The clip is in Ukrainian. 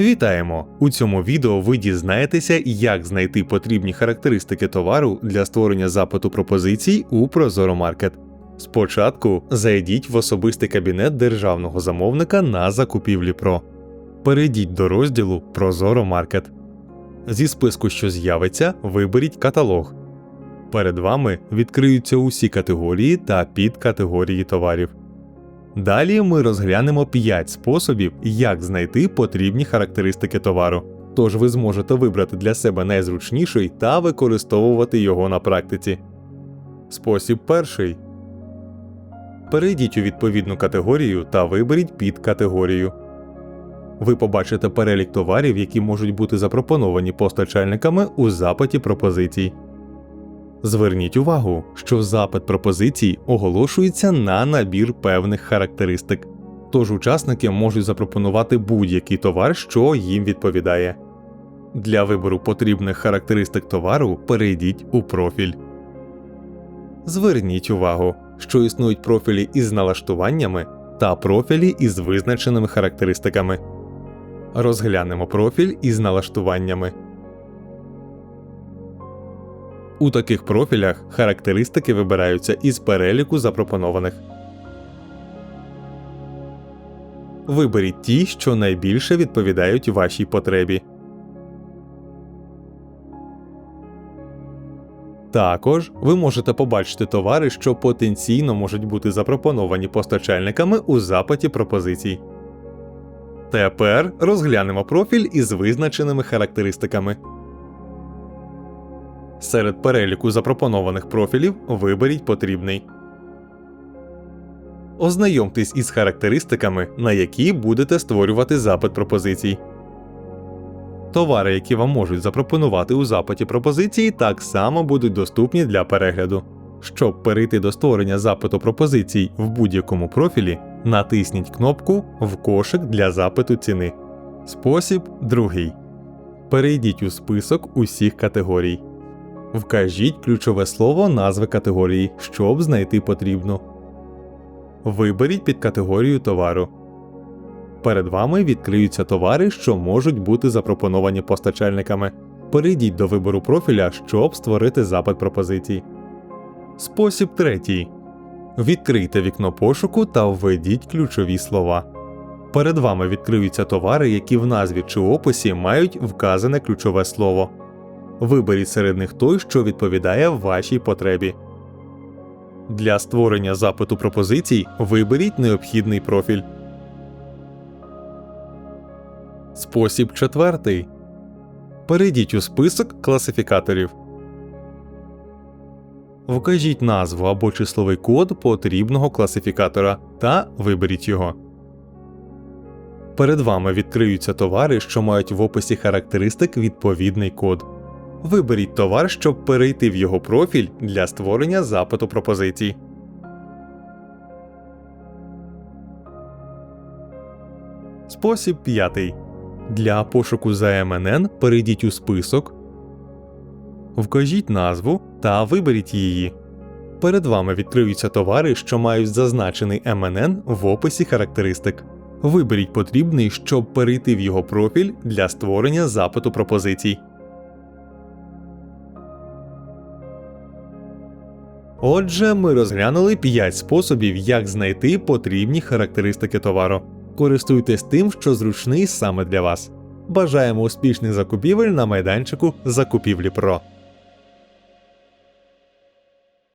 Вітаємо! У цьому відео ви дізнаєтеся, як знайти потрібні характеристики товару для створення запиту пропозицій у Market. Спочатку зайдіть в особистий кабінет державного замовника на закупівлі Pro. Перейдіть до розділу Market. Зі списку, що з'явиться, виберіть каталог. Перед вами відкриються усі категорії та підкатегорії товарів. Далі ми розглянемо 5 способів, як знайти потрібні характеристики товару. Тож ви зможете вибрати для себе найзручніший та використовувати його на практиці. Спосіб перший. Перейдіть у відповідну категорію та виберіть підкатегорію. Ви побачите перелік товарів, які можуть бути запропоновані постачальниками у запиті пропозицій. Зверніть увагу, що запит пропозицій оголошується на набір певних характеристик, тож учасники можуть запропонувати будь-який товар, що їм відповідає. Для вибору потрібних характеристик товару перейдіть у профіль. Зверніть увагу, що існують профілі із налаштуваннями та профілі із визначеними характеристиками. Розглянемо профіль із налаштуваннями. У таких профілях характеристики вибираються із переліку запропонованих. Виберіть ті, що найбільше відповідають вашій потребі. Також ви можете побачити товари, що потенційно можуть бути запропоновані постачальниками у запиті пропозицій. Тепер розглянемо профіль із визначеними характеристиками. Серед переліку запропонованих профілів виберіть потрібний. Ознайомтесь із характеристиками, на які будете створювати запит пропозицій. Товари, які вам можуть запропонувати у запиті пропозиції, так само будуть доступні для перегляду. Щоб перейти до створення запиту пропозицій в будь-якому профілі, натисніть кнопку В кошик для запиту ціни. Спосіб другий. Перейдіть у список усіх категорій. Вкажіть ключове слово назви категорії, щоб знайти потрібну. Виберіть під категорію товару. Перед вами відкриються товари, що можуть бути запропоновані постачальниками. Перейдіть до вибору профіля, щоб створити запит пропозицій. Спосіб третій. Відкрийте вікно пошуку та введіть ключові слова. Перед вами відкриються товари, які в назві чи описі мають вказане ключове слово. Виберіть серед них той, що відповідає вашій потребі. Для створення запиту пропозицій виберіть необхідний профіль. Спосіб четвертий. Перейдіть у список класифікаторів. Вкажіть назву або числовий код потрібного класифікатора та виберіть його. Перед вами відкриються товари, що мають в описі характеристик відповідний код. Виберіть товар, щоб перейти в його профіль для створення запиту пропозицій. Спосіб п'ятий. Для пошуку за МНН перейдіть у список, вкажіть назву та виберіть її. Перед вами відкриються товари, що мають зазначений МНН в описі характеристик. Виберіть потрібний, щоб перейти в його профіль для створення запиту пропозицій. Отже, ми розглянули 5 способів, як знайти потрібні характеристики товару. Користуйтесь тим, що зручний саме для вас. Бажаємо успішних закупівель на майданчику закупівлі Про.